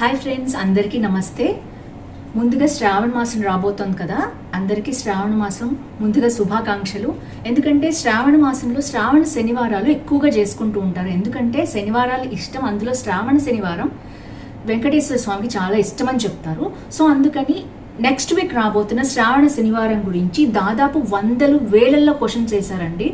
Hi friends అందరికీ నమస్తే. ముందుగా శ్రావణ మాసం రాబోతోంది కదా అందరికీ శ్రావణ మాసం ముందుగా శుభాకాంక్షలు. ఎందుకంటే శ్రావణ మాసంలో శ్రావణ శనివారాలు ఎక్కువగా చేసుకుంటూ ఉంటారు. ఎందుకంటే శనివారాలు ఇష్టం అందులో శ్రావణ శనివారం వెంకటేశ్వర స్వామికి చాలా ఇష్టం అని చెప్తారు. సో అందుకని నెక్స్ట్ వీక్ రాబోతున్న శ్రావణ శనివారం గురించి దాదాపు వందలు వేలల్లో క్వశ్చన్స్ వేశారండి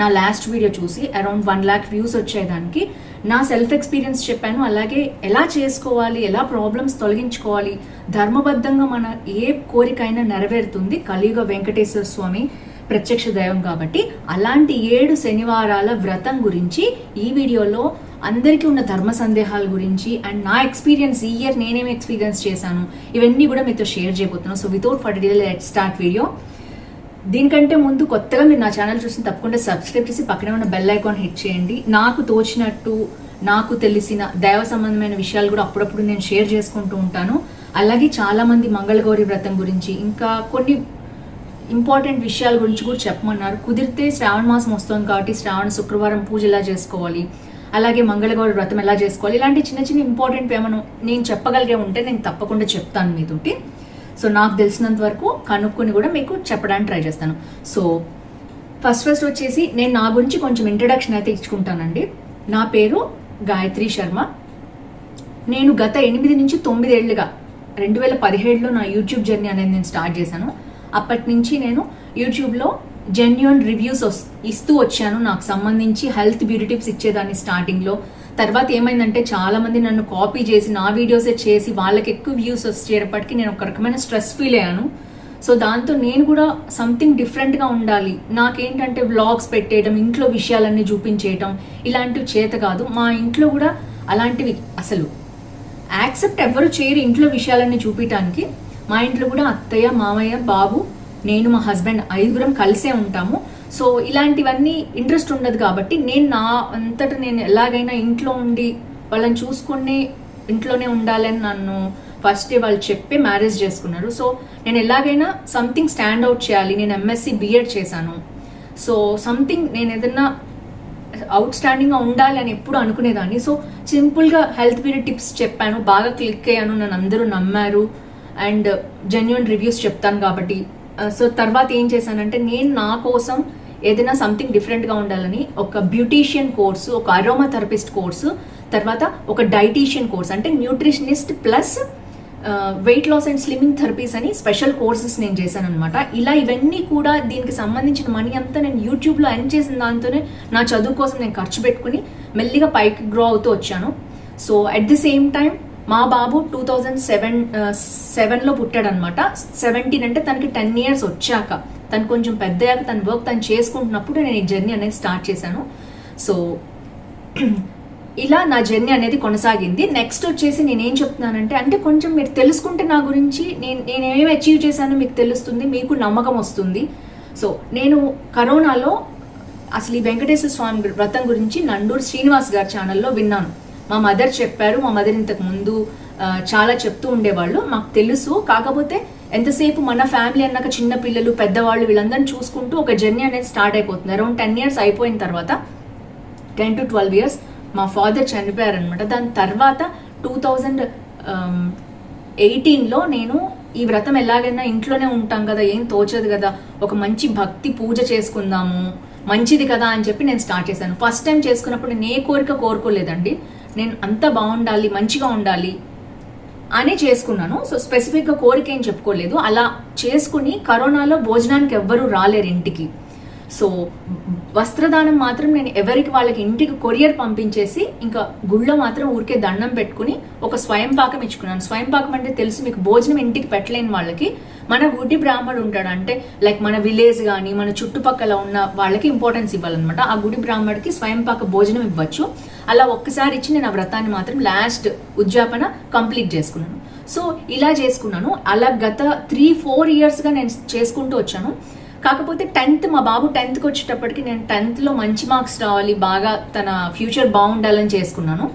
నా లాస్ట్ వీడియో చూసి అరౌండ్ వన్ ల్యాక్ వ్యూస్ వచ్చేదానికి నా సెల్ఫ్ ఎక్స్పీరియన్స్ చెప్పాను. అలాగే ఎలా చేసుకోవాలి ఎలా ప్రాబ్లమ్స్ తొలగించుకోవాలి ధర్మబద్ధంగా మన ఏ కోరికైనా నెరవేరుతుంది. కలియుగ వెంకటేశ్వర స్వామి ప్రత్యక్ష దైవం కాబట్టి అలాంటి ఏడు శనివారాల వ్రతం గురించి ఈ వీడియోలో అందరికీ ఉన్న ధర్మ సందేహాల గురించి అండ్ నా ఎక్స్పీరియన్స్ ఈ ఇయర్ నేనేమి ఎక్స్పీరియన్స్ చేశాను ఇవన్నీ కూడా మీతో షేర్ చేయబోతున్నాను. So without for let start video దీనికంటే ముందు కొత్తగా మీరు నా ఛానల్ చూసిన తప్పకుండా సబ్స్క్రైబ్ చేసి పక్కనే ఉన్న బెల్ ఐకాన్ హిట్ చేయండి. నాకు తోచినట్టు నాకు తెలిసిన దైవ సంబంధమైన విషయాలు కూడా అప్పుడప్పుడు నేను షేర్ చేసుకుంటూ ఉంటాను. అలాగే చాలామంది మంగళగౌరి వ్రతం గురించి ఇంకా కొన్ని ఇంపార్టెంట్ విషయాల గురించి కూడా చెప్పమన్నారు. కుదిరితే శ్రావణ మాసం వస్తుంది కాబట్టి శ్రావణ శుక్రవారం పూజ ఎలా చేసుకోవాలి? అలాగే మంగళగౌరి వ్రతం ఎలా చేసుకోవాలి? ఇలాంటి చిన్న చిన్న ఇంపార్టెంట్ ఏమైనా నేను చెప్పగలిగే ఉంటే నేను తప్పకుండా చెప్తాను మీతోటి. సో నాకు తెలిసినంత వరకు కనుక్కొని కూడా మీకు చెప్పడానికి ట్రై చేస్తాను. సో ఫస్ట్ ఫస్ట్ వచ్చేసి నేను నా గురించి కొంచెం ఇంట్రడక్షన్ అయితే ఇచ్చుకుంటానండి. నా పేరు గాయత్రి శర్మ. నేను గత ఎనిమిది నుంచి తొమ్మిది ఏళ్ళుగా రెండు వేల పదిహేడులో నా యూట్యూబ్ జర్నీ అనేది నేను స్టార్ట్ చేశాను. అప్పటి నుంచి నేను యూట్యూబ్లో జెన్యున్ రివ్యూస్ ఇస్తూ వచ్చాను. నాకు సంబంధించి హెల్త్ బ్యూటీ టిప్స్ ఇచ్చేదాన్ని స్టార్టింగ్లో తర్వాత ఏమైందంటే చాలా మంది నన్ను కాపీ చేసి నా వీడియోసే చేసి వాళ్ళకి ఎక్కువ వ్యూస్ వచ్చేటప్పటికి నేను ఒక రకమైన స్ట్రెస్ ఫీల్ అయ్యాను. సో దాంతో నేను కూడా సంథింగ్ డిఫరెంట్గా ఉండాలి. నాకేంటంటే వ్లాగ్స్ పెట్టేయడం ఇంట్లో విషయాలన్నీ చూపించేయటం ఇలాంటివి చేత కాదు. మా ఇంట్లో కూడా అలాంటివి అసలు యాక్సెప్ట్ ఎవరు చేయరు ఇంట్లో విషయాలన్నీ చూపించడానికి మా ఇంట్లో కూడా అత్తయ్య మామయ్య బాబు నేను మా హస్బెండ్ ఐదుగురం కలిసే ఉంటాము. సో ఇలాంటివన్నీ ఇంట్రెస్ట్ ఉండదు కాబట్టి నేను నా అంతటా నేను ఎలాగైనా ఇంట్లో ఉండి వాళ్ళని చూసుకునే ఇంట్లోనే ఉండాలని నన్ను ఫస్ట్ వాళ్ళు చెప్పి మ్యారేజ్ చేసుకున్నారు. సో నేను ఎలాగైనా సంథింగ్ స్టాండ్ అవుట్ చేయాలి. నేను ఎంఎస్సి బిఎడ్ చేశాను. సో సంథింగ్ నేను ఏదన్నా అవుట్ స్టాండింగ్గా ఉండాలి అని ఎప్పుడు అనుకునేదాన్ని. సో సింపుల్గా హెల్త్ పీరియడ్ టిప్స్ చెప్పాను. బాగా క్లిక్ అయ్యాను. నన్ను అందరూ నమ్మారు. అండ్ జెన్యున్ రివ్యూస్ చెప్తాను కాబట్టి. సో తర్వాత ఏం చేశానంటే నేను నా కోసం ఏదైనా సంథింగ్ డిఫరెంట్గా ఉండాలని ఒక బ్యూటీషియన్ కోర్సు ఒక అరోమా థెరపిస్ట్ కోర్సు తర్వాత ఒక డైటీషియన్ కోర్స్ అంటే nutritionist plus weight loss and slimming therapies అని స్పెషల్ కోర్సెస్ నేను చేశాను అనమాట ఇలా ఇవన్నీ కూడా దీనికి సంబంధించిన మనీ అంతా నేను యూట్యూబ్లో ఎర్న్ చేసిన దాంతోనే నా చదువు కోసం నేను ఖర్చు పెట్టుకుని మెల్లిగా పైకి గ్రో అవుతూ వచ్చాను. So at the same time మా బాబు టూ థౌజండ్ సెవెన్ సెవెన్లో పుట్టాడనమాట. సెవెంటీన్ అంటే తనకి టెన్ ఇయర్స్ వచ్చాక. తను కొంచెం పెద్దయ్యాక తన వర్క్ తను చేసుకుంటున్నప్పుడు నేను ఈ జర్నీ అనేది స్టార్ట్ చేశాను. సో ఇలా నా జర్నీ అనేది కొనసాగింది. నెక్స్ట్ వచ్చేసి నేనేం చెప్తున్నానంటే అంటే కొంచెం మీరు తెలుసుకుంటే నా గురించి నేను నేను ఏమేమి అచీవ్ చేశానో మీకు తెలుస్తుంది మీకు నమ్మకం వస్తుంది. సో నేను కరోనాలో అసలు ఈ వెంకటేశ్వర స్వామి వ్రతం గురించి నండూరు శ్రీనివాస్ గారి ఛానల్లో విన్నాను. మా మదర్ చెప్పారు మా మదర్ ఇంతకు ముందు చాలా చెప్తూ ఉండేవాళ్ళు. మాకు తెలుసు. కాకపోతే ఎంతసేపు మన ఫ్యామిలీ అన్నాక చిన్న పిల్లలు పెద్దవాళ్ళు వీళ్ళందరినీ చూసుకుంటూ ఒక జర్నీ అనేది స్టార్ట్ అయిపోతుంది. అరౌండ్ టెన్ ఇయర్స్ అయిపోయిన తర్వాత టెన్ టు ట్వెల్వ్ ఇయర్స్ మా ఫాదర్ చనిపోయారనమాట దాని తర్వాత టూ థౌజండ్ ఎయిటీన్లో నేను ఈ వ్రతం ఎలాగైనా ఇంట్లోనే ఉంటాం కదా ఏం తోచదు కదా ఒక మంచి భక్తి పూజ చేసుకుందాము మంచిది కదా అని చెప్పి నేను స్టార్ట్ చేశాను. ఫస్ట్ టైం చేసుకున్నప్పుడు నేను ఏ కోరిక కోరుకోలేదండి. నేను అంత బాగుండాలి మంచిగా ఉండాలి అనే చేసుకున్నాను. సో స్పెసిఫిక్గా కోరిక ఏం చెప్పుకోలేదు. అలా చేసుకుని కరోనాలో భోజనానికి ఎవ్వరూ రాలేరు ఇంటికి. సో వస్త్రదానం మాత్రం నేను ఎవరికి వాళ్ళకి ఇంటికి కొరియర్ పంపించేసి ఇంకా గుళ్ళో మాత్రం ఊరికే దండం పెట్టుకుని ఒక స్వయం పాకం ఇచ్చుకున్నాను. స్వయం పాకం అంటే తెలుసు మీకు భోజనం ఇంటికి పెట్టలేని వాళ్ళకి. మన గుడ్డి బ్రాహ్మడు ఉంటాడు. అంటే లైక్ మన విలేజ్ కానీ మన చుట్టుపక్కల ఉన్న వాళ్ళకి ఇంపార్టెన్స్ ఇవ్వాలన్నమాట. ఆ గుడి బ్రాహ్మడికి స్వయంపాక భోజనం ఇవ్వచ్చు. అలా ఒక్కసారి ఇచ్చి నేను ఆ వ్రతాన్ని మాత్రం లాస్ట్ ఉద్యాపన కంప్లీట్ చేసుకున్నాను. సో ఇలా చేసుకున్నాను. అలా గత త్రీ ఫోర్ ఇయర్స్గా నేను చేసుకుంటూ వచ్చాను. కాకపోతే టెన్త్ మా బాబు టెన్త్కి వచ్చేటప్పటికి నేను టెన్త్లో మంచి మార్క్స్ రావాలి బాగా తన ఫ్యూచర్ బాగుండాలని చేసుకున్నాను.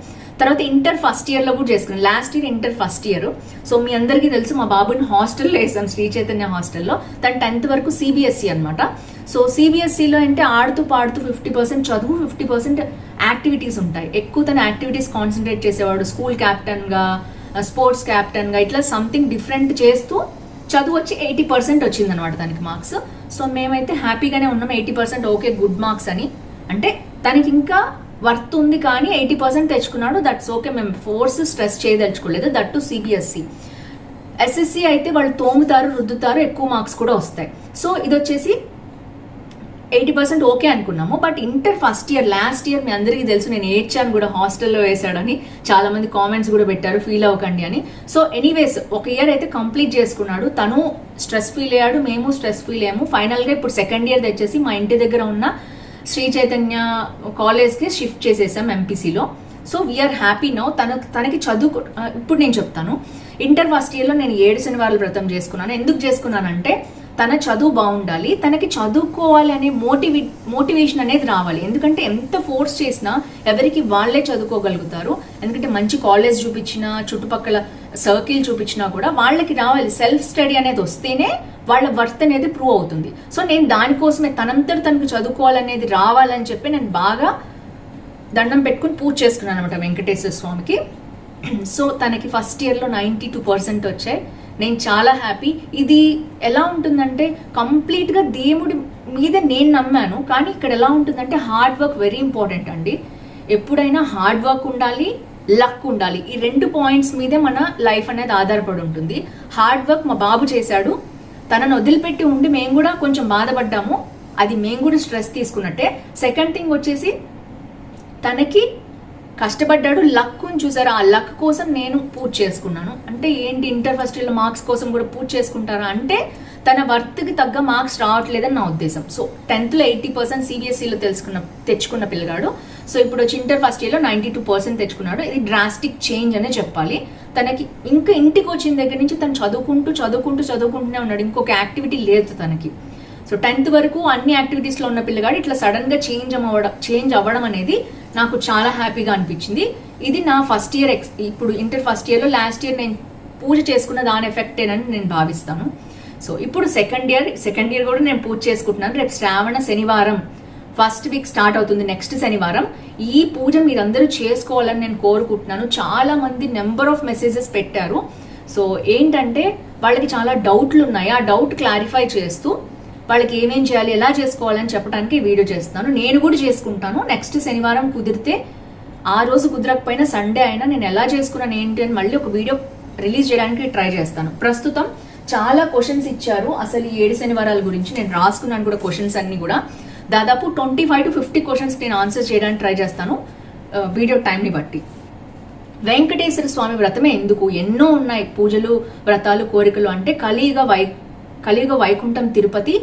తర్వాత ఇంటర్ ఫస్ట్ ఇయర్లో కూడా చేసుకున్నాను. Last year inter first year. So మీ అందరికీ తెలుసు మా బాబుని హాస్టల్లో వేసాం శ్రీ చైతన్య హాస్టల్లో. తను టెన్త్ వరకు సిబిఎస్ఈ అనమాట సో సిబిఎస్ఈలో అంటే ఆడుతూ పాడుతూ ఫిఫ్టీ పర్సెంట్ చదువు ఫిఫ్టీ పర్సెంట్ యాక్టివిటీస్ ఉంటాయి. ఎక్కువ తన యాక్టివిటీస్ కాన్సన్ట్రేట్ చేసేవాడు. స్కూల్ క్యాప్టెన్గా స్పోర్ట్స్ క్యాప్టెన్గా ఇట్లా సంథింగ్ డిఫరెంట్ చేస్తూ చదువు వచ్చి ఎయిటీ పర్సెంట్ వచ్చింది అనమాట దానికి మార్క్స్ సో మేమైతే హ్యాపీగానే ఉన్నాం. Eighty percent okay good marks అని. అంటే తనకి ఇంకా వర్త్ ఉంది కానీ ఎయిటీ పర్సెంట్ తెచ్చుకున్నాడు. దట్స్ ఓకే మేము ఫోర్స్ స్ట్రెస్ చేయదలుచుకోలేదు. దట్ టు సిబిఎస్ఈ ఎస్ఎస్సి అయితే వాళ్ళు తోముతారు రుద్దుతారు ఎక్కువ మార్క్స్ కూడా వస్తాయి. సో ఇది వచ్చేసి ఎయిటీ పర్సెంట్ ఓకే అనుకున్నాము. But inter first year last year మీ అందరికీ తెలుసు నేను ఏడ్చాను కూడా హాస్టల్లో వేసాడని చాలామంది కామెంట్స్ కూడా పెట్టారు ఫీల్ అవ్వకండి అని. సో ఎనీవేస్ ఒక ఇయర్ అయితే కంప్లీట్ చేసుకున్నాడు. తను స్ట్రెస్ ఫీల్ అయ్యాడు మేము స్ట్రెస్ ఫీల్ అయ్యాము. ఫైనల్గా ఇప్పుడు సెకండ్ ఇయర్ తెచ్చేసి మా ఇంటి దగ్గర ఉన్న శ్రీ చైతన్య కాలేజ్కి షిఫ్ట్ చేసేసాం ఎంపీసీలో so we are happy no తన తనకి చదువు ఇప్పుడు నేను చెప్తాను. ఇంటర్ ఫస్ట్ ఇయర్లో నేను ఏడు శనివారాలు వ్రతం చేసుకున్నాను. ఎందుకు చేసుకున్నానంటే తన చదువు బాగుండాలి తనకి చదువుకోవాలి అనే మోటివే మోటివేషన్ అనేది రావాలి. ఎందుకంటే ఎంత ఫోర్స్ చేసినా ఎవరికి వాళ్ళే చదువుకోగలుగుతారు. ఎందుకంటే మంచి కాలేజ్ చూపించినా చుట్టుపక్కల సర్కిల్ చూపించినా కూడా వాళ్ళకి రావాలి. సెల్ఫ్ స్టడీ అనేది వస్తేనే వాళ్ళ వర్త్ అనేది ప్రూవ్ అవుతుంది. సో నేను దానికోసమే తనంతటి తనకు చదువుకోవాలనేది రావాలని చెప్పి నేను బాగా దండం పెట్టుకుని పూజ చేసుకున్నాను అనమాట వెంకటేశ్వర స్వామికి. సో తనకి ఫస్ట్ ఇయర్లో నైంటీ టూ పర్సెంట్ వచ్చాయి. నేను చాలా హ్యాపీ ఇది ఎలా ఉంటుందంటే కంప్లీట్గా దేవుడి మీద నేను నమ్మాను. కానీ ఇక్కడ ఎలా ఉంటుందంటే హార్డ్ వర్క్ వెరీ ఇంపార్టెంట్ అండి. ఎప్పుడైనా హార్డ్ వర్క్ ఉండాలి లక్ ఉండాలి. ఈ రెండు పాయింట్స్ మీదే మన లైఫ్ అనేది ఆధారపడి ఉంటుంది. హార్డ్ వర్క్ మా బాబు చేశాడు. తనను వదిలిపెట్టి ఉండి మేము కూడా కొంచెం బాధపడ్డాము. అది మేము కూడా స్ట్రెస్ తీసుకున్నట్టే. సెకండ్ థింగ్ వచ్చేసి తనకి కష్టపడ్డాడు లక్ చూసారా? ఆ లక్ కోసం నేను పూజ చేసుకున్నాను. అంటే ఏంటి ఇంటర్ ఫస్ట్ ఇయర్లో మార్క్స్ కోసం కూడా పూజ చేసుకుంటారా? అంటే తన వర్త్కి తగ్గ మార్క్స్ రావట్లేదని నా ఉద్దేశం. సో టెన్త్లో ఎయిటీ పర్సెంట్ సిబిఎస్ఈలో తెలుసుకున్న తెచ్చుకున్న పిల్లగాడు. సో ఇప్పుడు వచ్చి ఇంటర్ ఫస్ట్ ఇయర్లో నైంటీ టూ పర్సెంట్ తెచ్చుకున్నాడు. ఇది డ్రాస్టిక్ చేంజ్ అనే చెప్పాలి. తనకి ఇంకా ఇంటికి వచ్చిన దగ్గర నుంచి తను చదువుకుంటూ చదువుకుంటూ చదువుకుంటూనే ఉన్నాడు. ఇంకొక యాక్టివిటీ లేదు తనకి. సో టెన్త్ వరకు అన్ని యాక్టివిటీస్లో ఉన్న పిల్లగాడు ఇట్లా సడన్గా చేంజ్ అవ్వడం చేంజ్ అవ్వడం అనేది నాకు చాలా హ్యాపీగా అనిపించింది. ఇది నా ఫస్ట్ ఇయర్ ఎక్స్ ఇప్పుడు ఇంటర్ ఫస్ట్ ఇయర్లో లాస్ట్ ఇయర్ నేను పూజ చేసుకున్న దాని ఎఫెక్టేనని నేను భావిస్తాను. సో ఇప్పుడు సెకండ్ ఇయర్ సెకండ్ ఇయర్ కూడా నేను పూజ చేసుకుంటున్నాను. రేపు శ్రావణ శనివారం. ఫస్ట్ వీక్ స్టార్ట్ అవుతుంది నెక్స్ట్ శనివారం. ఈ పూజ మీరందరూ చేసుకోవాలని నేను కోరుకుంటున్నాను. చాలా మంది నెంబర్ ఆఫ్ మెసేజెస్ పెట్టారు. సో ఏంటంటే వాళ్ళకి చాలా డౌట్లు ఉన్నాయి. ఆ డౌట్ క్లారిఫై చేస్తూ వాళ్ళకి ఏమేం చేయాలి ఎలా చేసుకోవాలని చెప్పడానికి వీడియో చేస్తున్నాను. నేను కూడా చేసుకుంటాను. నెక్స్ట్ శనివారం కుదిరితే ఆ రోజు కుదరకపోయినా సండే అయినా నేను ఎలా చేసుకున్నాను ఏంటి అని మళ్ళీ ఒక వీడియో రిలీజ్ చేయడానికి ట్రై చేస్తాను. ప్రస్తుతం చాలా క్వశ్చన్స్ ఇచ్చారు. అసలు ఈ ఏడు శనివారాల గురించి నేను రాసుకున్నాను కూడా క్వశ్చన్స్ అన్నీ కూడా. దాదాపు twenty five to fifty questions నేను ఆన్సర్ చేయడానికి ట్రై చేస్తాను. వీడియో టైంని బట్టి. వెంకటేశ్వర స్వామి వ్రతమే ఎందుకు? ఎన్నో ఉన్నాయి పూజలు వ్రతాలు కోరికలు అంటే కలియుగ వై కలియుగ వైకుంఠం తిరుపతి.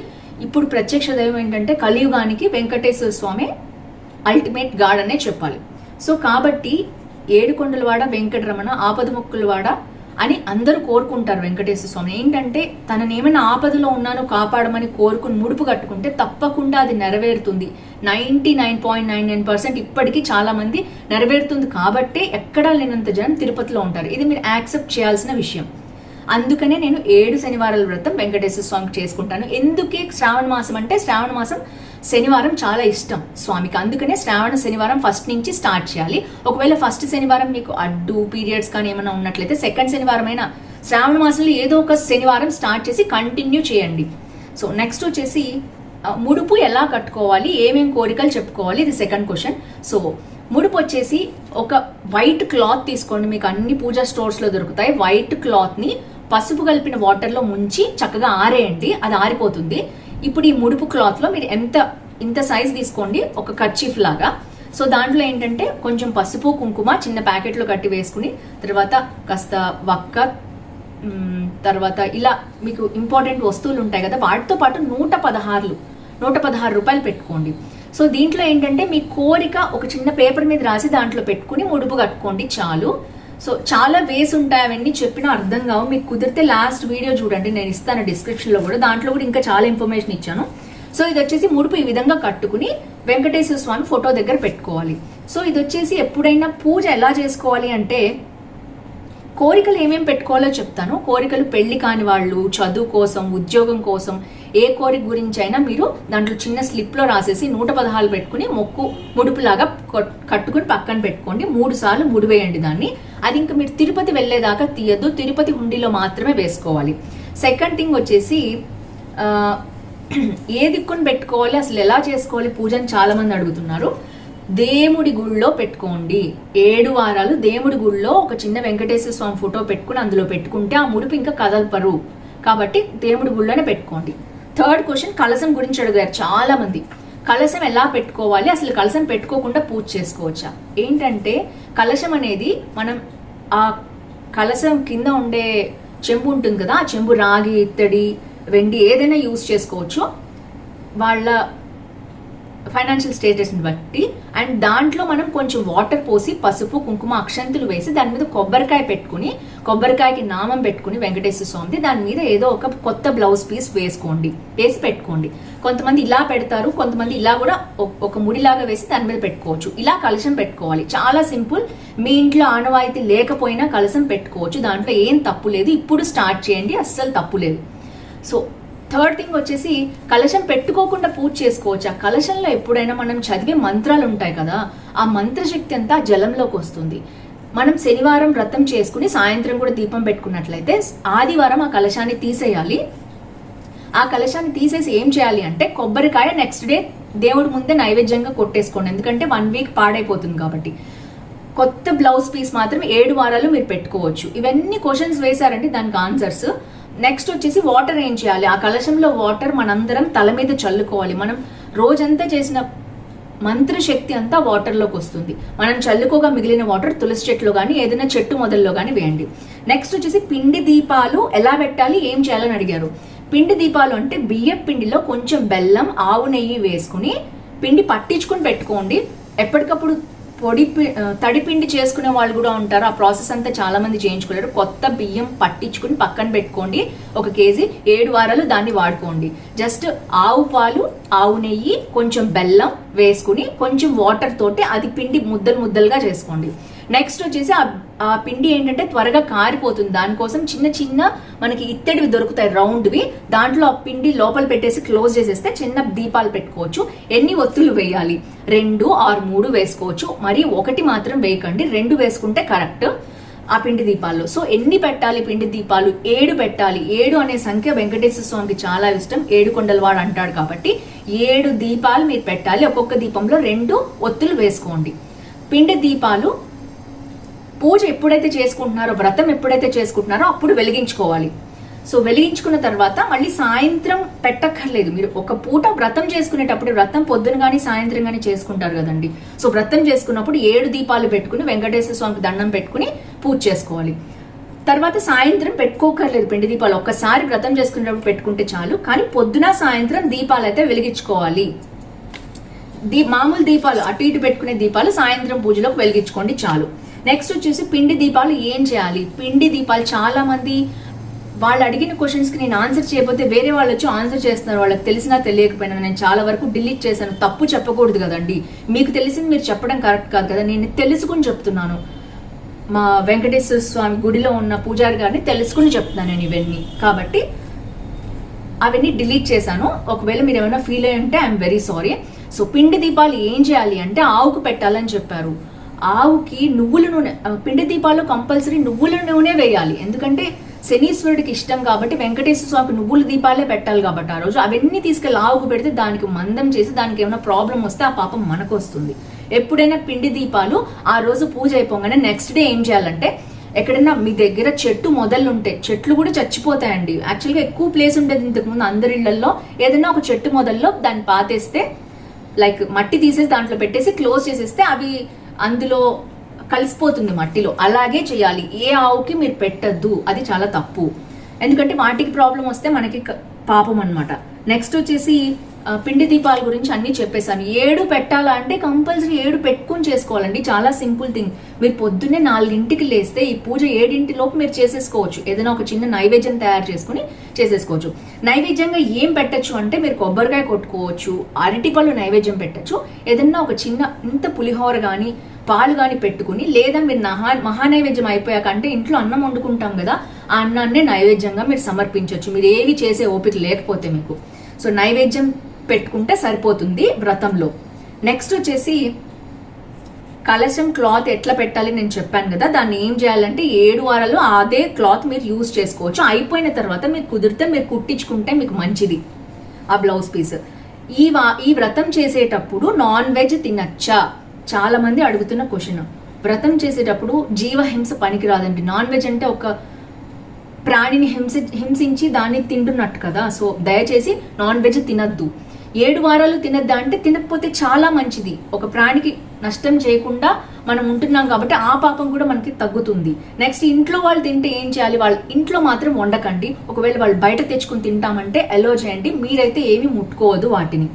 ఇప్పుడు ప్రత్యక్ష దైవం ఏంటంటే కలియుగానికి వెంకటేశ్వర స్వామి అల్టిమేట్ గాడ్ అనే చెప్పాలి. సో కాబట్టి ఏడుకొండలవాడ వెంకటరమణ ఆపదముక్కులవాడ అని అందరూ కోరుకుంటారు వెంకటేశ్వర స్వామి. ఏంటంటే తనని ఏమైనా ఆపదలో ఉన్నానో కాపాడమని కోరుకుని ముడుపు కట్టుకుంటే తప్పకుండా అది నెరవేరుతుంది. Ninety nine point nine nine percent ఇప్పటికీ చాలా మంది నెరవేరుతుంది కాబట్టే ఎక్కడా లేనంత జనం తిరుపతిలో ఉంటారు. ఇది మీరు యాక్సెప్ట్ చేయాల్సిన విషయం. అందుకనే నేను ఏడు శనివారాల వ్రతం వెంకటేశ్వర స్వామికి చేసుకుంటాను. ఎందుకే శ్రావణ మాసం అంటే శ్రావణ మాసం శనివారం చాలా ఇష్టం స్వామికి. అందుకనే శ్రావణ శనివారం ఫస్ట్ నుంచి స్టార్ట్ చేయాలి. ఒకవేళ ఫస్ట్ శనివారం మీకు అడ్డు పీరియడ్స్ కానీ ఏమైనా ఉన్నట్లయితే సెకండ్ శనివారం అయినా శ్రావణ మాసంలో ఏదో ఒక శనివారం స్టార్ట్ చేసి కంటిన్యూ చేయండి. సో నెక్స్ట్ వచ్చేసి ముడుపు ఎలా కట్టుకోవాలి? ఏమేం కోరికలు చెప్పుకోవాలి? ఇది సెకండ్ క్వశ్చన్ సో ముడుపు వచ్చేసి ఒక వైట్ క్లాత్ తీసుకోండి. మీకు అన్ని పూజా స్టోర్స్లో దొరుకుతాయి. వైట్ క్లాత్ని పసుపు కలిపిన వాటర్లో ముంచి చక్కగా ఆరేయండి. అది ఆరిపోతుంది. ఇప్పుడు ఈ ముడుపు క్లాత్లో మీరు ఎంత ఇంత సైజ్ తీసుకోండి ఒక కర్చీఫ్ లాగా. సో దాంట్లో ఏంటంటే కొంచెం పసుపు కుంకుమ చిన్న ప్యాకెట్లో కట్టి వేసుకుని తర్వాత కాస్త వక్క తర్వాత ఇలా మీకు ఇంపార్టెంట్ వస్తువులు ఉంటాయి కదా వాటితో పాటు నూట పదహారులు నూట పదహారు రూపాయలు పెట్టుకోండి. సో దీంట్లో ఏంటంటే మీ కోరిక ఒక చిన్న పేపర్ మీద రాసి దాంట్లో పెట్టుకుని ముడుపు కట్టుకోండి చాలు. సో చాలా వేస్ ఉంటాయి అవన్నీ చెప్పినా అర్థం కావు. మీకు కుదిరితే లాస్ట్ వీడియో చూడండి నేను ఇస్తాను డిస్క్రిప్షన్లో కూడా. దాంట్లో కూడా ఇంకా చాలా ఇన్ఫర్మేషన్ ఇచ్చాను. సో ఇది వచ్చేసి ముడుపు ఈ విధంగా కట్టుకుని వెంకటేశ్వర స్వామి ఫోటో దగ్గర పెట్టుకోవాలి. సో ఇది వచ్చేసి ఎప్పుడైనా పూజ ఎలా చేసుకోవాలి అంటే కోరికలు ఏమేమి పెట్టుకోవాలో చెప్తాను. కోరికలు పెళ్ళి కాని వాళ్ళు చదువు కోసం ఉద్యోగం కోసం ఏ కోరిక గురించి అయినా మీరు దాంట్లో చిన్న స్లిప్లో రాసేసి నూట పదహారు పెట్టుకుని మొక్కు ముడుపులాగా కట్టుకుని పక్కన పెట్టుకోండి. మూడు సార్లు ముడివేయండి దాన్ని. అది ఇంకా మీరు తిరుపతి వెళ్ళేదాకా తీయద్దు. తిరుపతి హుండీలో మాత్రమే వేసుకోవాలి. సెకండ్ థింగ్ వచ్చేసి ఏ దిక్కుని పెట్టుకోవాలి అసలు ఎలా చేసుకోవాలి? పూజని చాలామంది అడుగుతున్నారు. దేవుడి గుళ్ళో పెట్టుకోండి. ఏడు వారాలు దేవుడి గుళ్ళో ఒక చిన్న వెంకటేశ్వర స్వామి ఫోటో పెట్టుకుని అందులో పెట్టుకుంటే ఆ ముడుపు ఇంకా కదల్పరు. కాబట్టి దేవుడి గుళ్ళోనే పెట్టుకోండి. థర్డ్ క్వశ్చన్ కలసం గురించి అడిగారు చాలా మంది కలశం ఎలా పెట్టుకోవాలి? అసలు కలశం పెట్టుకోకుండా పూజ చేసుకోవచ్చా? ఏంటంటే కలశం అనేది మనం ఆ కలశం కింద ఉండే చెంబు ఉంటుంది కదా ఆ చెంబు రాగి ఇత్తడి వెండి ఏదైనా యూస్ చేసుకోవచ్చు. వాళ్ళ ఫైనాన్షియల్ స్టేటస్ని బట్టి అండ్ దాంట్లో మనం కొంచెం వాటర్ పోసి పసుపు కుంకుమ అక్షంతులు వేసి దాని మీద కొబ్బరికాయ పెట్టుకుని కొబ్బరికాయకి నామం పెట్టుకుని వెంకటేశ్వర స్వామిది దాని మీద ఏదో ఒక కొత్త బ్లౌజ్ పీస్ వేసుకోండి వేసి పెట్టుకోండి. కొంతమంది ఇలా పెడతారు కొంతమంది ఇలా కూడా ఒక- ఒక ముడిలాగా వేసి దాని మీద పెట్టుకోవచ్చు. ఇలా కలశం పెట్టుకోవాలి. చాలా సింపుల్. మీ ఇంట్లో ఆనవాయితీ లేకపోయినా కలశం పెట్టుకోవచ్చు. దాంట్లో ఏం తప్పు లేదు. ఇప్పుడు స్టార్ట్ చేయండి. అస్సలు తప్పు లేదు. సో థర్డ్ థింగ్ వచ్చేసి కలశం పెట్టుకోకుండా పూజ చేసుకోవచ్చు? ఆ కలశంలో ఎప్పుడైనా మనం చదివే మంత్రాలు ఉంటాయి కదా ఆ మంత్రశక్తి అంతా జలంలోకి వస్తుంది. మనం శనివారం వ్రతం చేసుకుని సాయంత్రం కూడా దీపం పెట్టుకున్నట్లయితే ఆదివారం ఆ కలశాన్ని తీసేయాలి. ఆ కలశాన్ని తీసేసి ఏం చేయాలి అంటే కొబ్బరికాయ నెక్స్ట్ డే దేవుడి ముందే నైవేద్యంగా కొట్టేసుకోండి. ఎందుకంటే వన్ వీక్ పాడైపోతుంది కాబట్టి. కొత్త బ్లౌజ్ పీస్ మాత్రం ఏడు వారాలు మీరు పెట్టుకోవచ్చు. ఇవన్నీ క్వశ్చన్స్ వేశారంటే దానికి ఆన్సర్స్ నెక్స్ట్ వచ్చేసి వాటర్ ఏం చేయాలి? ఆ కలశంలో వాటర్ మనందరం తల మీద చల్లుకోవాలి. మనం రోజంతా చేసిన మంత్రశక్తి అంతా వాటర్లోకి వస్తుంది. మనం చల్లుకోగా మిగిలిన వాటర్ తులసి చెట్లో కానీ ఏదైనా చెట్టు మొదల్లో కానీ వేయండి. నెక్స్ట్ వచ్చేసి పిండి దీపాలు ఎలా పెట్టాలి? ఏం చేయాలని అడిగారు. పిండి దీపాలు అంటే బియ్యం పిండిలో కొంచెం బెల్లం ఆవు నెయ్యి వేసుకుని పిండి పట్టించుకుని పెట్టుకోండి. ఎప్పటికప్పుడు పొడి పి- చేసుకునే వాళ్ళు కూడా ఉంటారు. ఆ ప్రాసెస్ అంతా చాలా మంది చేయించుకున్నారు కొత్త బియ్యం పట్టించుకుని పక్కన పెట్టుకోండి. ఒక కేజీ ఏడు వారాలు దాన్ని వాడుకోండి. జస్ట్ ఆవు పాలు ఆవు నెయ్యి కొంచెం బెల్లం వేసుకుని కొంచెం వాటర్ తోటి అది పిండి ముద్దలు ముద్దలుగా చేసుకోండి. నెక్స్ట్ వచ్చేసి ఆ- ఆ పిండి ఏంటంటే త్వరగా కారిపోతుంది. దానికోసం చిన్న చిన్న మనకి ఇత్తడివి దొరుకుతాయి రౌండ్వి. దాంట్లో ఆ పిండి లోపల పెట్టేసి క్లోజ్ చేసేస్తే చిన్న దీపాలు పెట్టుకోవచ్చు. ఎన్ని ఒత్తులు వేయాలి? రెండు ఆరు మూడు వేసుకోవచ్చు. మరి ఒకటి మాత్రం వేయకండి. రెండు వేసుకుంటే కరెక్ట్ ఆ పిండి దీపాల్లో. సో ఎన్ని పెట్టాలి పిండి దీపాలు? ఏడు పెట్టాలి. ఏడు అనే సంఖ్య వెంకటేశ్వర స్వామికి చాలా ఇష్టం. ఏడు కొండలవాడు అంటాడు కాబట్టి ఏడు దీపాలు మీరు పెట్టాలి. ఒక్కొక్క దీపంలో రెండు ఒత్తులు వేసుకోండి. పిండి దీపాలు పూజ ఎప్పుడైతే చేసుకుంటున్నారో వ్రతం ఎప్పుడైతే చేసుకుంటున్నారో అప్పుడు వెలిగించుకోవాలి. సో వెలిగించుకున్న తర్వాత మళ్ళీ సాయంత్రం పెట్టక్కర్లేదు. మీరు ఒక పూట వ్రతం చేసుకునేటప్పుడు వ్రతం పొద్దున కానీ సాయంత్రం కానీ చేసుకుంటారు కదండి. సో వ్రతం చేసుకున్నప్పుడు ఏడు దీపాలు పెట్టుకుని వెంకటేశ్వర స్వామికి దండం పెట్టుకుని పూజ చేసుకోవాలి. తర్వాత సాయంత్రం పెట్టుకోకర్లేదు పిండి దీపాలు. ఒక్కసారి వ్రతం చేసుకునేటప్పుడు పెట్టుకుంటే చాలు. కానీ పొద్దున సాయంత్రం దీపాలు అయితే వెలిగించుకోవాలి. దీ మామూలు దీపాలు అటు ఇటు పెట్టుకునే దీపాలు సాయంత్రం పూజలోకి వెలిగించుకోండి చాలు. నెక్స్ట్ వచ్చేసి పిండి దీపాలు ఏం చేయాలి? పిండి దీపాలు చాలా మంది వాళ్ళు అడిగిన క్వశ్చన్స్కి నేను ఆన్సర్ చేయకపోతే వేరే వాళ్ళు వచ్చి ఆన్సర్ చేస్తున్నారు. వాళ్ళకి తెలిసినా తెలియకపోయినా నేను చాలా వరకు డిలీట్ చేశాను. తప్పు చెప్పకూడదు కదండి. మీకు తెలిసింది మీరు చెప్పడం కరెక్ట్ కాదు కదా. నేను తెలుసుకుని చెప్తున్నాను. మా వెంకటేశ్వర స్వామి గుడిలో ఉన్న పూజారి గారిని తెలుసుకుని చెప్తున్నాను నేను ఇవన్నీ. కాబట్టి అవన్నీ డిలీట్ చేశాను. ఒకవేళ మీరు ఏమైనా ఫీల్ అయ్యి ఉంటే ఐఎమ్ వెరీ సారీ సో పిండి దీపాలు ఏం చేయాలి అంటే ఆవుకు పెట్టాలని చెప్పారు. ఆవుకి నువ్వుల నూనె పిండి దీపాలు కంపల్సరీ నువ్వుల నూనె వేయాలి. ఎందుకంటే శనీశ్వరుడికి ఇష్టం కాబట్టి వెంకటేశ్వర స్వామికి నువ్వుల దీపాలే పెట్టాలి కాబట్టి ఆ రోజు అవన్నీ తీసుకెళ్ళి ఆవుకు పెడితే దానికి మందం చేసి దానికి ఏమైనా ప్రాబ్లం వస్తే ఆ పాపం మనకు వస్తుంది ఎప్పుడైనా పిండి దీపాలు ఆ రోజు పూజ అయిపోగానే నెక్స్ట్ డే ఏం చేయాలంటే ఎక్కడైనా మీ దగ్గర చెట్టు మొదలుంటే చెట్లు కూడా చచ్చిపోతాయండి. యాక్చువల్గా ఎక్కువ ప్లేస్ ఉండేది ఇంతకుముందు అందరి ఇళ్ళలో ఏదైనా ఒక చెట్టు మొదల్లో దాన్ని పాతేస్తే లైక్ మట్టి తీసేసి దాంట్లో పెట్టేసి క్లోజ్ చేసేస్తే అవి అందులో కలిసిపోతుంది మట్టిలో. అలాగే చేయాలి. ఏ ఆవుకి మీరు పెట్టద్దు. అది చాలా తప్పు. ఎందుకంటే వాటికి ప్రాబ్లం వస్తే మనకి పాపం అనమాట నెక్స్ట్ వచ్చేసి పిండి దీపాల గురించి అన్ని చెప్పేశాను. ఏడు పెట్టాలా అంటే కంపల్సరీ ఏడు పెట్టుకుని చేసుకోవాలండి. చాలా సింపుల్ థింగ్. మీరు పొద్దున్నే నాలుగింటికి లేస్తే ఈ పూజ ఏడింటిలోపు మీరు చేసేసుకోవచ్చు. ఏదైనా ఒక చిన్న నైవేద్యం తయారు చేసుకుని చేసేసుకోవచ్చు. నైవేద్యంగా ఏం పెట్టచ్చు అంటే మీరు కొబ్బరికాయ కొట్టుకోవచ్చు అరటిపళ్ళు నైవేద్యం పెట్టచ్చు. ఏదైనా ఒక చిన్న ఇంత పులిహోర కానీ పాలు కానీ పెట్టుకుని లేదా మీరు మహా మహానైవేద్యం అయిపోయాక అంటే ఇంట్లో అన్నం వండుకుంటాం కదా ఆ అన్నాన్నే నైవేద్యంగా మీరు సమర్పించవచ్చు. మీరు ఏవి చేసే ఓపిక లేకపోతే మీకు. సో నైవేద్యం పెట్టుకుంటే సరిపోతుంది వ్రతంలో. నెక్స్ట్ వచ్చేసి కలశం క్లాత్ ఎట్లా పెట్టాలి నేను చెప్పాను కదా దాన్ని ఏం చేయాలంటే ఏడు వారాలు అదే క్లాత్ మీరు యూజ్ చేసుకోవచ్చు. అయిపోయిన తర్వాత మీరు కుదిరితే మీరు కుట్టించుకుంటే మీకు మంచిది ఆ బ్లౌజ్ పీస్. ఈ వా ఈ వ్రతం చేసేటప్పుడు నాన్ వెజ్ తినచ్చా? చాలా మంది అడుగుతున్న క్వశ్చన్. వ్రతం చేసేటప్పుడు జీవహింస పనికిరాదండి. నాన్ వెజ్ అంటే ఒక ప్రాణిని హింసి హింసించి దాన్ని తింటున్నట్టు కదా. సో దయచేసి నాన్ వెజ్ తినద్దు. ఏడు వారాలు తినద్దా అంటే తినకపోతే చాలా మంచిది. ఒక ప్రాణికి నష్టం చేయకుండా మనం ఉంటున్నాం కాబట్టి ఆ పాపం కూడా మనకి తగ్గుతుంది. నెక్స్ట్ ఇంట్లో వాళ్ళు తింటే ఏం చేయాలి? వాళ్ళు ఇంట్లో మాత్రం వండకండి. ఒకవేళ వాళ్ళు బయట తెచ్చుకుని తింటామంటే అలో చేయండి. మీరైతే ఏమీ ముట్టుకోవద్దు వాటిని.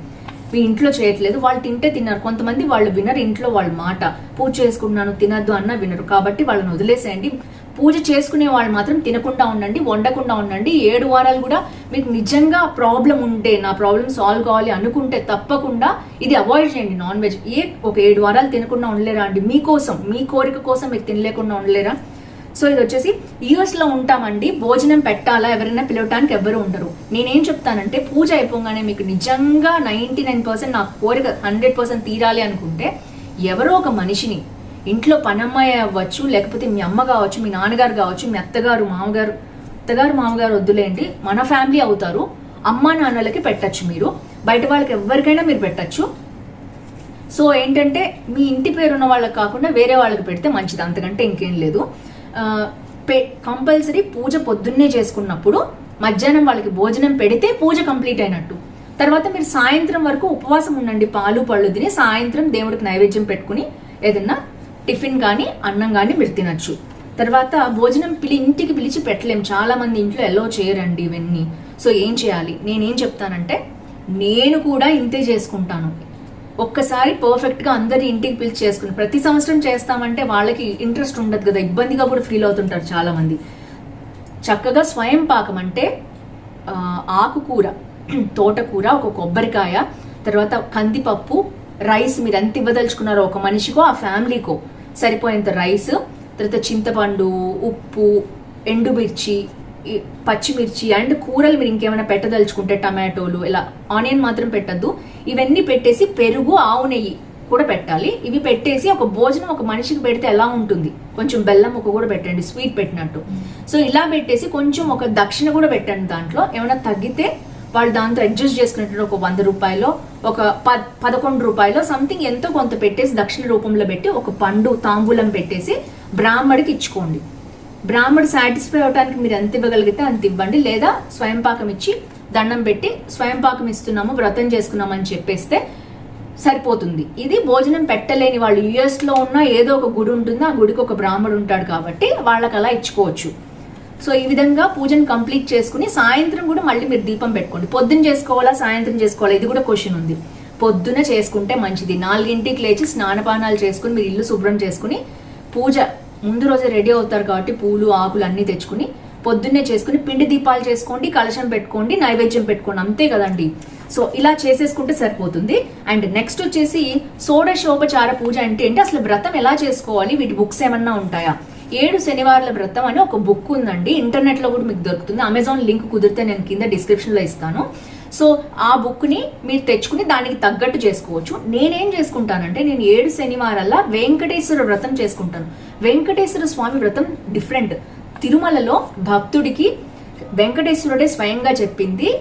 మీ ఇంట్లో చేయట్లేదు. వాళ్ళు తింటే తిన్నారు. కొంతమంది వాళ్ళు వినరు ఇంట్లో వాళ్ళ మాట. పూజ చేసుకుంటున్నాను తినద్దు అన్న వినరు. కాబట్టి వాళ్ళని వదిలేసేయండి. పూజ చేసుకునే వాళ్ళు మాత్రం తినకుండా ఉండండి వండకుండా ఉండండి. ఏడు వారాలు కూడా మీకు నిజంగా ప్రాబ్లం ఉంటే నా ప్రాబ్లం సాల్వ్ కావాలి అనుకుంటే తప్పకుండా ఇది అవాయిడ్ చేయండి నాన్ వెజ్. ఏ ఒక ఏడు వారాలు తినకుండా ఉండలేరా అండి? మీకోసం మీ కోరిక కోసం మీరు తినలేకుండా ఉండలేరా? సో ఇది వచ్చేసి యూఎస్లో ఉంటామండి. భోజనం పెట్టాలా? ఎవరైనా పిలవటానికి ఎవరు ఉండరు. నేనేం చెప్తానంటే పూజ అయిపోగానే మీకు నిజంగా నైంటీ నైన్ పర్సెంట్ నా కోరిక హండ్రెడ్ పర్సెంట్ తీరాలి అనుకుంటే ఎవరో ఒక మనిషిని ఇంట్లో పనమ్మాయి అవ్వచ్చు లేకపోతే మీ అమ్మ కావచ్చు మీ నాన్నగారు కావచ్చు మీ అత్తగారు మామగారు అత్తగారు మామగారు వద్దులేండి మన ఫ్యామిలీ అవుతారు. అమ్మా నాన్నలకి పెట్టచ్చు మీరు బయట వాళ్ళకి ఎవరికైనా మీరు పెట్టచ్చు. సో ఏంటంటే మీ ఇంటి పేరు ఉన్న వాళ్ళకి కాకుండా వేరే వాళ్ళకి పెడితే మంచిది అంతకంటే ఇంకేం లేదు. పే కంపల్సరీ పూజ పొద్దున్నే చేసుకున్నప్పుడు మధ్యాహ్నం వాళ్ళకి భోజనం పెడితే పూజ కంప్లీట్ అయినట్టు. తర్వాత మీరు సాయంత్రం వరకు ఉపవాసం ఉండండి పాలు పళ్ళు తిని సాయంత్రం దేవుడికి నైవేద్యం పెట్టుకుని ఏదన్నా టిఫిన్ కానీ అన్నం కానీ మీరు తినచ్చు. తర్వాత భోజనం పిలి ఇంటికి పిలిచి పెట్టలేం. చాలా మంది ఇంట్లో ఎలా చేయరండి ఇవన్నీ. సో ఏం చేయాలి? నేనేం చెప్తానంటే నేను కూడా ఇంతే చేసుకుంటాను. ఒక్కసారి పర్ఫెక్ట్గా అందరి ఇంటికి పిలిచి చేసుకుని ప్రతి సంవత్సరం చేస్తామంటే వాళ్ళకి ఇంట్రెస్ట్ ఉండదు కదా. ఇబ్బందిగా కూడా ఫీల్ అవుతుంటారు చాలామంది చక్కగా స్వయం పాకం అంటే ఆకుకూర తోటకూర ఒక కొబ్బరికాయ తర్వాత కందిపప్పు రైస్ మీరు ఎంత ఇవ్వదలుచుకున్నారో ఒక మనిషికో ఆ ఫ్యామిలీకో. సరిపోయేంత రైస్ తర్వాత చింతపండు ఉప్పు ఎండుమిర్చి పచ్చిమిర్చి అండ్ కూరలు మీరు ఇంకేమైనా పెట్టదలుచుకుంటే టమాటోలు ఇలా ఆనియన్ మాత్రం పెట్టద్దు. ఇవన్నీ పెట్టేసి పెరుగు ఆవు నెయ్యి కూడా పెట్టాలి. ఇవి పెట్టేసి ఒక భోజనం ఒక మనిషికి పెడితే ఎలా ఉంటుంది? కొంచెం బెల్లం ఒక కూడా పెట్టండి స్వీట్ పెట్టినట్టు. సో ఇలా పెట్టేసి కొంచెం ఒక దక్షిణ కూడా పెట్టండి దాంట్లో. ఏమైనా తగ్గితే వాళ్ళు దాంతో అడ్జస్ట్ చేసుకున్నట్టు ఒక వంద రూపాయలు ఒక పద్ పదకొండు రూపాయలు సంథింగ్ ఎంతో కొంత పెట్టేసి దక్షిణ రూపంలో పెట్టి ఒక పండు తాంబూలం పెట్టేసి బ్రాహ్మడికి ఇచ్చుకోండి. బ్రాహ్మడు సాటిస్ఫై అవడానికి మీరు ఎంత ఇవ్వగలిగితే అంత ఇవ్వండి. లేదా స్వయంపాకం ఇచ్చి దండం పెట్టి స్వయంపాకం ఇస్తున్నాము వ్రతం చేసుకున్నామని చెప్పేస్తే సరిపోతుంది. ఇది భోజనం పెట్టలేని వాళ్ళు యుఎస్లో ఉన్న ఏదో ఒక గుడి ఉంటుంది ఆ గుడికి ఒక బ్రాహ్మడు ఉంటాడు కాబట్టి వాళ్ళకి అలా ఇచ్చుకోవచ్చు. సో ఈ విధంగా పూజను కంప్లీట్ చేసుకుని సాయంత్రం కూడా మళ్ళీ మీరు దీపం పెట్టుకోండి. పొద్దున్న చేసుకోవాలా సాయంత్రం చేసుకోవాలా? ఇది కూడా క్వశ్చన్ ఉంది. పొద్దున చేసుకుంటే మంచిది. నాలుగింటికి లేచి స్నానపానాలు చేసుకుని మీరు ఇల్లు శుభ్రం చేసుకుని పూజ ముందు రోజే రెడీ అవుతారు కాబట్టి పూలు ఆకులు అన్నీ తెచ్చుకుని పొద్దున్నే చేసుకుని పిండి దీపాలు చేసుకోండి కలశం పెట్టుకోండి నైవేద్యం పెట్టుకోండి. అంతే కదండి. సో ఇలా చేసేసుకుంటే సరిపోతుంది. అండ్ నెక్స్ట్ వచ్చేసి షోడశోపచార పూజ అంటే ఏంటి? అసలు వ్రతం ఎలా చేసుకోవాలి? వీటి బుక్స్ ఏమన్నా ఉంటాయా? ఏడు శనివారాల వ్రతం అని ఒక బుక్ ఉందండి. ఇంటర్నెట్లో కూడా మీకు దొరుకుతుంది. అమెజాన్ లింక్ కుదిరితే నేను కింద డిస్క్రిప్షన్లో ఇస్తాను. సో ఆ బుక్ని మీరు తెచ్చుకుని దానికి తగ్గట్టు చేసుకోవచ్చు. నేనేం చేసుకుంటానంటే నేను ఏడు శనివారాల వెంకటేశ్వర వ్రతం చేసుకుంటాను. వెంకటేశ్వర స్వామి వ్రతం డిఫరెంట్ తిరుమలలో భక్తుడికి వెంకటేశ్వరుడే స్వయంగా చెప్పింది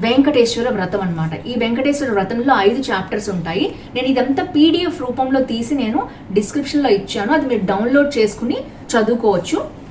వెంకటేశ్వర వ్రతం అనమాట ఈ వెంకటేశ్వర వ్రతంలో ఐదు చాప్టర్స్ ఉంటాయి. నేను ఇదంతా పీడిఎఫ్ రూపంలో తీసి నేను డిస్క్రిప్షన్లో ఇచ్చాను. అది మీరు డౌన్లోడ్ చేసుకుని చదువుకోవచ్చు.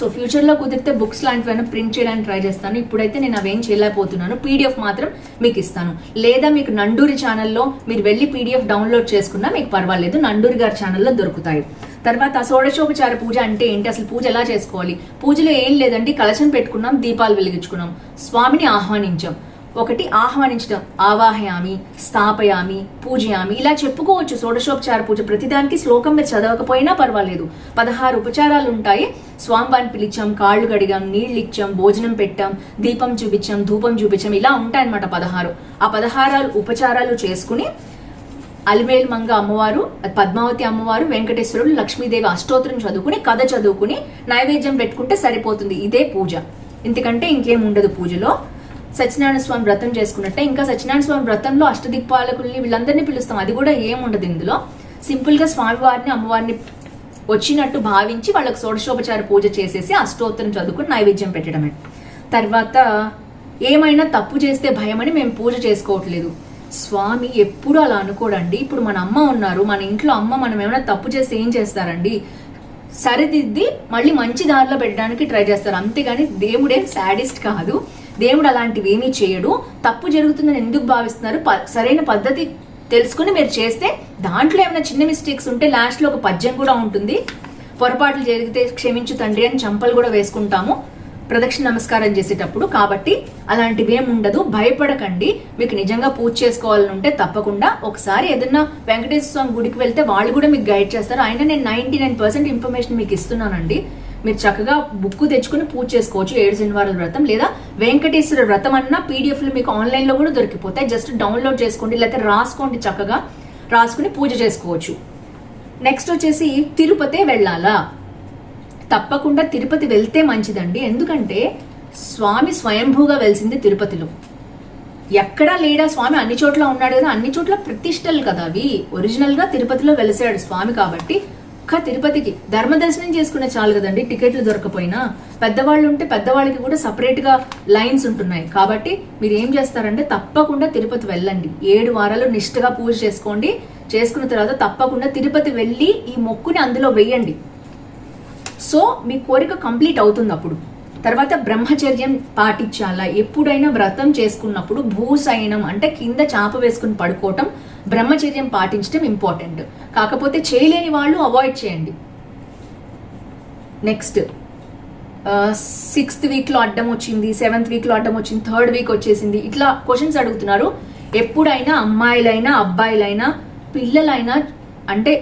సో ఫ్యూచర్లో కుదిరితే బుక్స్ లాంటివైనా ప్రింట్ చేయడానికి ట్రై చేస్తాను. ఇప్పుడైతే నేను అవేం చేయలేకపోతున్నాను. పీడిఎఫ్ మాత్రం మీకు ఇస్తాను. లేదా మీకు నండూరి ఛానల్లో మీరు వెళ్ళి పీడిఎఫ్ డౌన్లోడ్ చేసుకున్నా మీకు పర్వాలేదు. నండూరి గారి ఛానల్లో దొరుకుతాయి. తర్వాత షోడశోపచార పూజ అంటే ఏంటి? అసలు పూజ ఎలా చేసుకోవాలి? పూజలో ఏం లేదండి కలశం పెట్టుకున్నాం దీపాలు వెలిగించుకున్నాం. స్వామిని ఆహ్వానించాం. ఒకటి ఆహ్వానించడం. ఆవాహయామి స్థాపయామి పూజయామి ఇలా చెప్పుకోవచ్చు. షోడశోపచార పూజ ప్రతిదానికి శ్లోకం మీరు చదవకపోయినా పర్వాలేదు. పదహారు ఉపచారాలు ఉంటాయి. స్వామివారిని పిలిచాం కాళ్ళు కడిగాం నీళ్ళు ఇచ్చాం భోజనం పెట్టాం దీపం చూపించాం ధూపం చూపించాం ఇలా ఉంటాయన్నమాట పదహారు. ఆ పదహారాలు ఉపచారాలు చేసుకుని అలివేలు మంగ అమ్మవారు పద్మావతి అమ్మవారు వెంకటేశ్వరుడు లక్ష్మీదేవి అష్టోత్తరం చదువుకుని కథ చదువుకుని నైవేద్యం పెట్టుకుంటే సరిపోతుంది ఇదే పూజ. ఎందుకంటే ఇంకేం ఉండదు పూజలో. సత్యనారాయణ స్వామి వ్రతం చేసుకున్నట్టే ఇంకా సత్యనారాయణ స్వామి వ్రతంలో అష్టదిక్పాలకుల్ని వీళ్ళందరినీ పిలుస్తాం. అది కూడా ఏముండదు ఇందులో. సింపుల్గా స్వామివారిని అమ్మవారిని వచ్చినట్టు భావించి వాళ్ళకి షోడశోపచార పూజ చేసేసి అష్టోత్తరం చదువుకుని నైవేద్యం పెట్టడమే. తర్వాత ఏమైనా తప్పు చేస్తే భయమని మేము పూజ చేసుకోవట్లేదు. స్వామి ఎప్పుడు అలా అనుకోడండి. ఇప్పుడు మన అమ్మ ఉన్నారు మన ఇంట్లో అమ్మ మనం ఏమైనా తప్పు చేస్తే ఏం చేస్తారండి? సరిదిద్ది మళ్ళీ మంచి దారిలో పెట్టడానికి ట్రై చేస్తారు. అంతేగాని దేవుడే శాడిస్ట్ కాదు. దేవుడు అలాంటివి ఏమీ చేయడు. తప్పు జరుగుతుందని ఎందుకు భావిస్తున్నారు? ప- సరైన పద్ధతి తెలుసుకుని మీరు చేస్తే దాంట్లో ఏమైనా చిన్న మిస్టేక్స్ ఉంటే లాస్ట్లో ఒక పద్యం కూడా ఉంటుంది. పొరపాట్లు జరిగితే క్షమించు తండ్రి అని చంపలు కూడా వేసుకుంటాము. ప్రదక్షిణ నమస్కారం చేసేటప్పుడు కాబట్టి అలాంటివి ఉండదు భయపడకండి. మీకు నిజంగా పూజ చేసుకోవాలని ఉంటే తప్పకుండా ఒకసారి ఏదన్నా వెంకటేశ్వర స్వామి గుడికి వెళ్తే వాళ్ళు కూడా మీకు గైడ్ చేస్తారు. అయినా నేను నైంటీ నైన్ పర్సెంట్ ఇన్ఫర్మేషన్ మీకు ఇస్తున్నానండి. మీరు చక్కగా బుక్ తెచ్చుకుని పూజ చేసుకోవచ్చు ఏడు శనివారాల వ్రతం. లేదా వెంకటేశ్వర వ్రతం అన్న పీడిఎఫ్లు మీకు ఆన్లైన్లో కూడా దొరికిపోతాయి. జస్ట్ డౌన్లోడ్ చేసుకోండి లేకపోతే రాసుకోండి చక్కగా. రాసుకుని పూజ చేసుకోవచ్చు. నెక్స్ట్ వచ్చేసి తిరుపతే వెళ్ళాలా? తప్పకుండా తిరుపతి వెళ్తే మంచిదండి. ఎందుకంటే స్వామి స్వయంభూగా వెలిసింది తిరుపతిలో. ఎక్కడా లేడా స్వామి? అన్ని చోట్ల ఉన్నాడు కదా. అన్ని చోట్ల ప్రతిష్టలు కదా అవి. ఒరిజినల్గా తిరుపతిలో వెలిసాడు స్వామి కాబట్టి. ఒక్క తిరుపతికి ధర్మ దర్శనం చేసుకునే చాలు కదండి. టికెట్లు దొరకపోయినా. పెద్దవాళ్ళు ఉంటే పెద్దవాళ్ళకి కూడా సపరేట్గా లైన్స్ ఉంటున్నాయి. కాబట్టి మీరు ఏం చేస్తారంటే తప్పకుండా తిరుపతి వెళ్ళండి. ఏడు వారాలు నిష్ఠగా పూజ చేసుకోండి. చేసుకున్న తర్వాత తప్పకుండా తిరుపతి వెళ్ళి ఈ మొక్కుని అందులో వెయ్యండి సో మీ కోరిక కంప్లీట్ అవుతుంది అప్పుడు తర్వాత బ్రహ్మచర్యం పాటించాలా? ఎప్పుడైనా వ్రతం చేసుకున్నప్పుడు భూసైనం అంటే కింద చాప వేసుకుని పడుకోవటం బ్రహ్మచర్యం పాటించడం ఇంపార్టెంట్ కాకపోతే చేయలేని వాళ్ళు అవాయిడ్ చేయండి. నెక్స్ట్ సిక్స్త్ వీక్లో అడ్డం వచ్చింది సెవెంత్ వీక్లో అడ్డం వచ్చింది థర్డ్ వీక్ వచ్చేసింది. ఇట్లా క్వశ్చన్స్ అడుగుతున్నారు. ఎప్పుడైనా అమ్మాయిలైనా అబ్బాయిలైనా పిల్లలైనా అంటే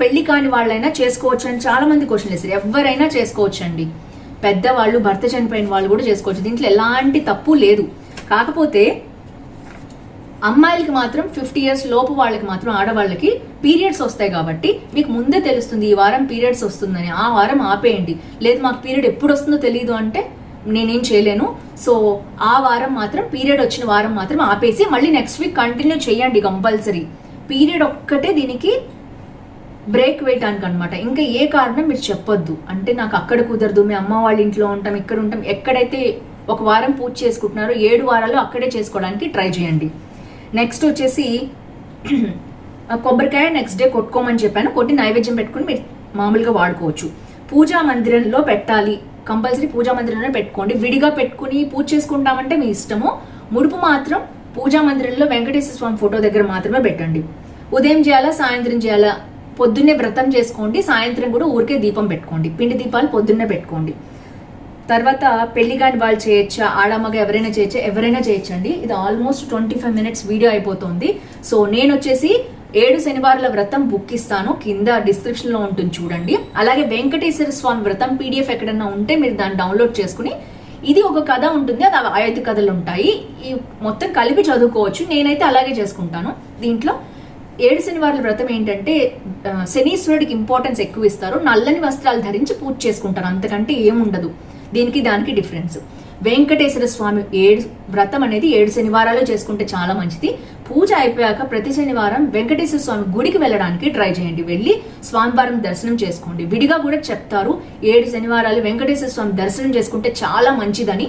పెళ్ళి కాని వాళ్ళైనా చేసుకోవచ్చు అని చాలా మంది క్వశ్చన్ వేస్తారు ఎవరైనా చేసుకోవచ్చు అండి పెద్దవాళ్ళు భర్త చనిపోయిన వాళ్ళు కూడా చేసుకోవచ్చు. దీంట్లో ఎలాంటి తప్పు లేదు. కాకపోతే అమ్మాయిలకి మాత్రం ఫిఫ్టీ ఇయర్స్ లోపు వాళ్ళకి మాత్రం ఆడవాళ్ళకి పీరియడ్స్ వస్తాయి కాబట్టి మీకు ముందే తెలుస్తుంది ఈ వారం పీరియడ్స్ వస్తుందని. ఆ వారం ఆపేయండి. లేదు మాకు పీరియడ్ ఎప్పుడు వస్తుందో తెలియదు అంటే నేనేం చేయలేను. సో ఆ వారం మాత్రం పీరియడ్ వచ్చిన వారం మాత్రం ఆపేసి మళ్ళీ నెక్స్ట్ వీక్ కంటిన్యూ చేయండి కంపల్సరీ పీరియడ్ ఒక్కటే దీనికి బ్రేక్ వేయటానికి అనమాట ఇంకా ఏ కారణం మీరు చెప్పొద్దు. అంటే నాకు అక్కడ కుదరదు. మీ అమ్మ వాళ్ళ ఇంట్లో ఉంటాం ఇక్కడ ఉంటాం. ఎక్కడైతే ఒక వారం పూజ చేసుకుంటున్నారో ఏడు వారాలు అక్కడే చేసుకోవడానికి ట్రై చేయండి. నెక్స్ట్ వచ్చేసి ఆ కొబ్బరికాయ నెక్స్ట్ డే కొట్టుకోమని చెప్పాను. కొట్టి నైవేద్యం పెట్టుకుని మీరు మామూలుగా వాడుకోవచ్చు. పూజా మందిరంలో పెట్టాలి. కంపల్సరీ పూజా మందిరంలో పెట్టుకోండి. విడిగా పెట్టుకుని పూజ చేసుకుంటామంటే మీ ఇష్టము. ముడుపు మాత్రం పూజా మందిరంలో వెంకటేశ్వర స్వామి ఫోటో దగ్గర మాత్రమే పెట్టండి. ఉదయం చేయాలా సాయంత్రం చేయాలా? పొద్దున్నే వ్రతం చేసుకోండి సాయంత్రం కూడా ఊరికే దీపం పెట్టుకోండి. పిండి దీపాలు పొద్దున్నే పెట్టుకోండి. తర్వాత పెళ్ళి కాని వాళ్ళు చేయొచ్చా? ఆడమ్మగా ఎవరైనా చేయొచ్చా? ఎవరైనా చేయొచ్చండి. ఇది almost twenty five minutes video అయిపోతుంది. సో నేను వచ్చేసి ఏడు శనివారాల వ్రతం బుక్ ఇస్తాను. కింద డిస్క్రిప్షన్లో ఉంటుంది చూడండి. అలాగే వెంకటేశ్వర స్వామి వ్రతం పీడిఎఫ్ ఎక్కడన్నా ఉంటే మీరు దాన్ని డౌన్లోడ్ చేసుకుని ఇది ఒక కథ ఉంటుంది. అది ఐదు కథలు ఉంటాయి. ఈ మొత్తం కలిపి చదువుకోవచ్చు. నేనైతే అలాగే చేసుకుంటాను. దీంట్లో ఏడు శనివారాల వ్రతం ఏంటంటే శనీశ్వరుడికి ఇంపార్టెన్స్ ఎక్కువ ఇస్తారు నల్లని వస్త్రాలు ధరించి పూజ చేసుకుంటారు అంతకంటే ఏముండదు. దీనికి దానికి డిఫరెన్స్ వెంకటేశ్వర స్వామి ఏడు వ్రతం అనేది ఏడు శనివారాలు చేసుకుంటే చాలా మంచిది. పూజ అయిపోయాక ప్రతి శనివారం వెంకటేశ్వర స్వామి గుడికి వెళ్ళడానికి ట్రై చేయండి. వెళ్ళి స్వామివారం దర్శనం చేసుకోండి. విడిగా కూడా చెప్తారు ఏడు శనివారాలు వెంకటేశ్వర స్వామి దర్శనం చేసుకుంటే చాలా మంచిదని.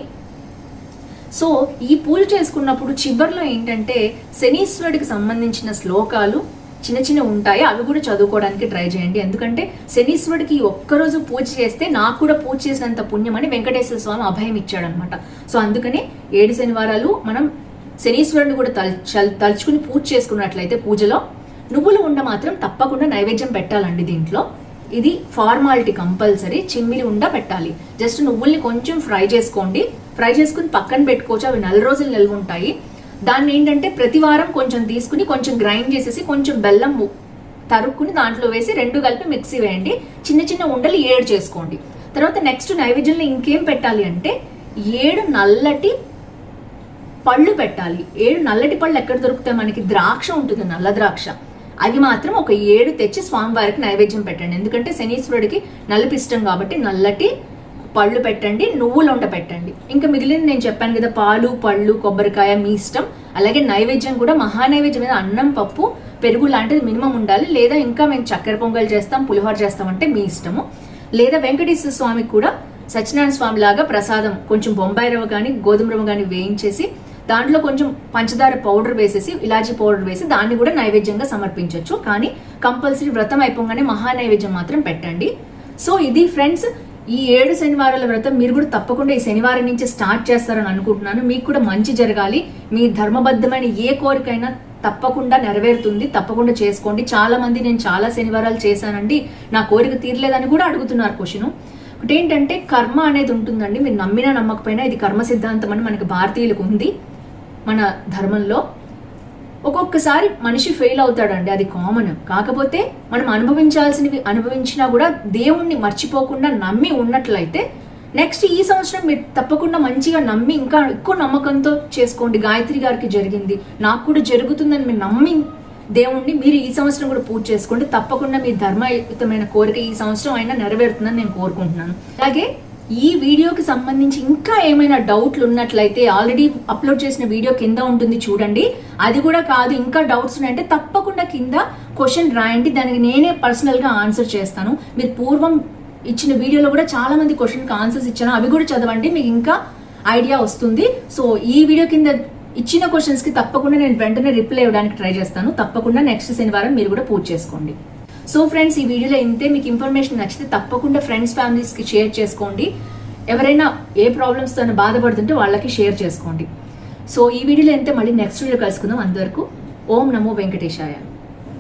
సో ఈ పూజ చేసుకున్నప్పుడు చివరిలో ఏంటంటే శనీశ్వరుడికి సంబంధించిన శ్లోకాలు చిన్న చిన్న ఉంటాయి. అవి కూడా చదువుకోవడానికి ట్రై చేయండి. ఎందుకంటే శనీశ్వరుడికి ఒక్కరోజు పూజ చేస్తే నాకు కూడా పూజ చేసినంత పుణ్యం అని వెంకటేశ్వర స్వామి అభయం ఇచ్చాడనమాట. సో అందుకనే ఏడు శనివారాలు మనం శనీశ్వరుడిని కూడా తల తలుచుకుని పూజ చేసుకున్నట్లయితే పూజలో నువ్వులు ఉండ మాత్రం తప్పకుండా నైవేద్యం పెట్టాలండి దీంట్లో. ఇది ఫార్మాలిటీ కంపల్సరీ చిమ్మిలి ఉండ పెట్టాలి. జస్ట్ నువ్వుల్ని కొంచెం ఫ్రై చేసుకోండి. ఫ్రై చేసుకుని పక్కన పెట్టుకోవచ్చు. అవి నెల రోజులు నిల్వ ఉంటాయి. దాన్ని ఏంటంటే ప్రతి వారం కొంచెం తీసుకుని కొంచెం గ్రైండ్ చేసేసి కొంచెం బెల్లం తరుక్కుని దాంట్లో వేసి రెండు కలిపి మిక్సీ వేయండి. చిన్న చిన్న ఉండలు ఏడు చేసుకోండి. తర్వాత నెక్స్ట్ నైవేద్యంలో ఇంకేం పెట్టాలి అంటే ఏడు నల్లటి పళ్ళు పెట్టాలి. ఏడు నల్లటి పళ్ళు ఎక్కడ దొరుకుతాయి? మనకి ద్రాక్ష ఉంటుంది. నల్ల ద్రాక్ష. అవి మాత్రం ఒక ఏడు తెచ్చి స్వామివారికి నైవేద్యం పెట్టండి. ఎందుకంటే శనీశ్వరుడికి నలుపు ఇష్టం కాబట్టి నల్లటి పళ్ళు పెట్టండి నువ్వులు వంట పెట్టండి. ఇంకా మిగిలింది నేను చెప్పాను కదా పాలు పళ్ళు కొబ్బరికాయ మీ ఇష్టం. అలాగే నైవేద్యం కూడా మహా నైవేద్యం మీద అన్నం పప్పు పెరుగు లాంటిది మినిమం ఉండాలి. లేదా ఇంకా మేము చక్కెర పొంగల్ చేస్తాం పులిహోర చేస్తాం అంటే మీ ఇష్టము. లేదా వెంకటేశ్వర స్వామికి కూడా సత్యనారాయణ స్వామి లాగా ప్రసాదం కొంచెం బొంబాయి రవ్వ కానీ గోధుమ రవ్వ కానీ వేయించేసి దాంట్లో కొంచెం పంచదార పౌడర్ వేసేసి ఇలాచీ పౌడర్ వేసి దాన్ని కూడా నైవేద్యంగా సమర్పించవచ్చు కానీ కంపల్సరీ వ్రతం అయిపోగానే మహా నైవేద్యం మాత్రం పెట్టండి. సో ఇది ఫ్రెండ్స్ ఈ ఏడు శనివారాల వ్రతం మీరు కూడా తప్పకుండా ఈ శనివారం నుంచి స్టార్ట్ చేస్తారని అనుకుంటున్నాను. మీకు కూడా మంచి జరగాలి. మీ ధర్మబద్ధమైన ఏ కోరికైనా తప్పకుండా నెరవేరుతుంది. తప్పకుండా చేసుకోండి. చాలా మంది నేను చాలా శనివారాలు చేశానండి. నా కోరిక తీరలేదని కూడా అడుగుతున్నారు క్వశ్చన్. ఒకటి ఏంటంటే కర్మ అనేది ఉంటుందండి. మీరు నమ్మినా నమ్మకపోయినా ఇది కర్మ సిద్ధాంతం అని మనకి భారతీయులకు ఉంది. మన ధర్మంలో ఒక్కొక్కసారి మనిషి ఫెయిల్ అవుతాడండి అది కామన్. కాకపోతే మనం అనుభవించాల్సినవి అనుభవించినా కూడా దేవుణ్ణి మర్చిపోకుండా నమ్మి ఉన్నట్లయితే నెక్స్ట్ ఈ సంవత్సరం మీరు తప్పకుండా మంచిగా నమ్మి ఇంకా ఎక్కువ నమ్మకంతో చేసుకోండి. గాయత్రి గారికి జరిగింది. నాకు కూడా జరుగుతుందని మీరు నమ్మి దేవుణ్ణి మీరు ఈ సంవత్సరం కూడా పూజ చేసుకోండి. తప్పకుండా మీ ధర్మయుతమైన కోరిక ఈ సంవత్సరం అయినా నెరవేరుతుందని నేను కోరుకుంటున్నాను. అలాగే ఈ వీడియోకి సంబంధించి ఇంకా ఏమైనా డౌట్లు ఉన్నట్లయితే ఆల్రెడీ అప్లోడ్ చేసిన వీడియో కింద ఉంటుంది చూడండి. అది కూడా కాదు ఇంకా డౌట్స్ ఉన్నాయంటే తప్పకుండా కింద క్వశ్చన్ రాయండి. దానికి నేనే పర్సనల్గా ఆన్సర్ చేస్తాను. మీరు పూర్వం ఇచ్చిన వీడియోలో కూడా చాలా మంది క్వశ్చన్కి ఆన్సర్స్ ఇచ్చాను అవి కూడా చదవండి మీకు ఇంకా ఐడియా వస్తుంది. సో ఈ వీడియో కింద ఇచ్చిన క్వశ్చన్స్కి తప్పకుండా నేను వెంటనే రిప్లై ఇవ్వడానికి ట్రై చేస్తాను. తప్పకుండా నెక్స్ట్ శనివారం మీరు కూడా పూర్తి చేసుకోండి. సో ఫ్రెండ్స్ ఈ వీడియోలో ఇంతే. మీకు ఇన్ఫర్మేషన్ నచ్చితే తప్పకుండా ఫ్రెండ్స్ ఫ్యామిలీస్కి షేర్ చేసుకోండి. ఎవరైనా ఏ ప్రాబ్లమ్స్తో బాధపడుతుంటే వాళ్ళకి షేర్ చేసుకోండి. సో ఈ వీడియోలో అయితే మళ్ళీ నెక్స్ట్ వీడియో కలుసుకుందాం. అందరికీ ఓం నమో వెంకటేశాయ.